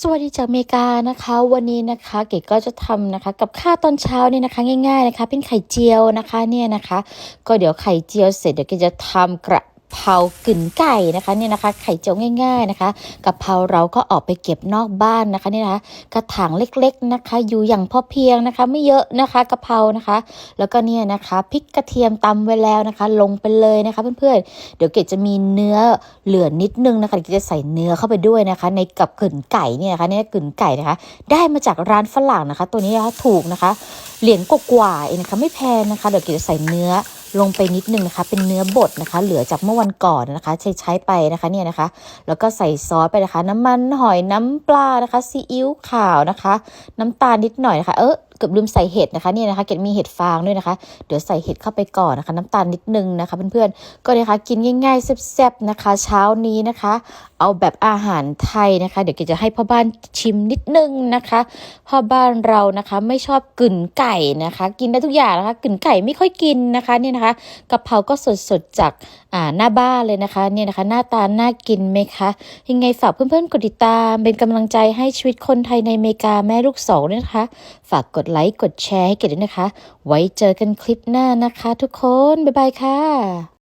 สวัสดีจากอเมริกานะคะ วันนี้นะคะเก๋ก็จะทำนะคะ กับข้าวตอนเช้าเนี่ยนะคะ ง่าย ๆนะคะ เป็นไข่เจียวนะคะเนี่ยนะคะ ก็เดี๋ยวไข่เจียวเสร็จเดี๋ยวเก๋จะทำกระ เพรากึ่นไก่นะคะเนี่ยนะคะ ไข่เจียวง่าย ๆนะคะกะเพราเราก็ออกไปเก็บนอกบ้านนะคะเนี่ยนะคะกระถางเล็กๆนะคะ อยู่อย่างพอเพียงนะคะ ไม่เยอะนะคะกะเพรานะคะ แล้วก็เนี่ยนะคะพริกกระเทียมตำไว้แล้วนะคะ ลงไปเลยนะคะเพื่อนๆเดี๋ยวเกดจะมีเนื้อเหลือนิดนึงนะคะเกดจะใส่เนื้อเข้าไปด้วยนะคะ ในกับกึ่นไก่เนี่ยนะคะเนี่ยกึ่นไก่นะคะ ได้มาจากร้านฝรั่งนะคะ ตัวนี้นะคะถูกนะคะ เหรียญกว่าๆเองนะคะ ไม่แพงนะคะเดี๋ยวเกดจะใส่เนื้อ ลงไปนิดนึงนะคะ เป็นเนื้อบดนะคะ เหลือจากเมื่อวันก่อนนะคะ ใช้ใช้ไปนะคะเนี่ยนะคะ แล้วก็ใส่ซอสไปนะคะ น้ำมันหอยน้ำปลานะคะซีอิ๊วขาวนะคะ น้ำตาลนิดหน่อยนะคะ เออเกือบลืมใส่เห็ดนะคะเนี่ยนะคะเกดมีเห็ดฟางด้วยนะคะ เดี๋ยวใส่เห็ดเข้าไปก่อนนะคะ น้ำตาลนิดนึงนะคะเพื่อนๆก็นะคะกินง่ายๆแซ่บๆนะคะ เช้านี้นะคะ เอาแบบอาหารไทยนะคะ เดี๋ยวเกดจะให้พ่อบ้านชิมนิดนึงนะคะพ่อบ้านเรานะคะไม่ชอบกึ่นไก่นะคะ กินได้ทุกอย่างนะคะกึ่นไก่ไม่ค่อยกินนะคะเนี่ยนะคะกะเพราก็สดๆจากอ่าหน้าบ้านเลยนะคะเนี่ยนะคะ หน้าตาน่ากินไหมคะยังไงฝากเพื่อนๆกดติดตาม เป็นกำลังใจให้ชีวิตคนไทยในอเมริกาแม่ลูกสองนะคะ ฝากกดดไลค์ กดแชร์ให้เกดด้วยนะคะ ไว้เจอกันคลิปหน้านะคะ ทุกคน บ๊ายบายค่ะ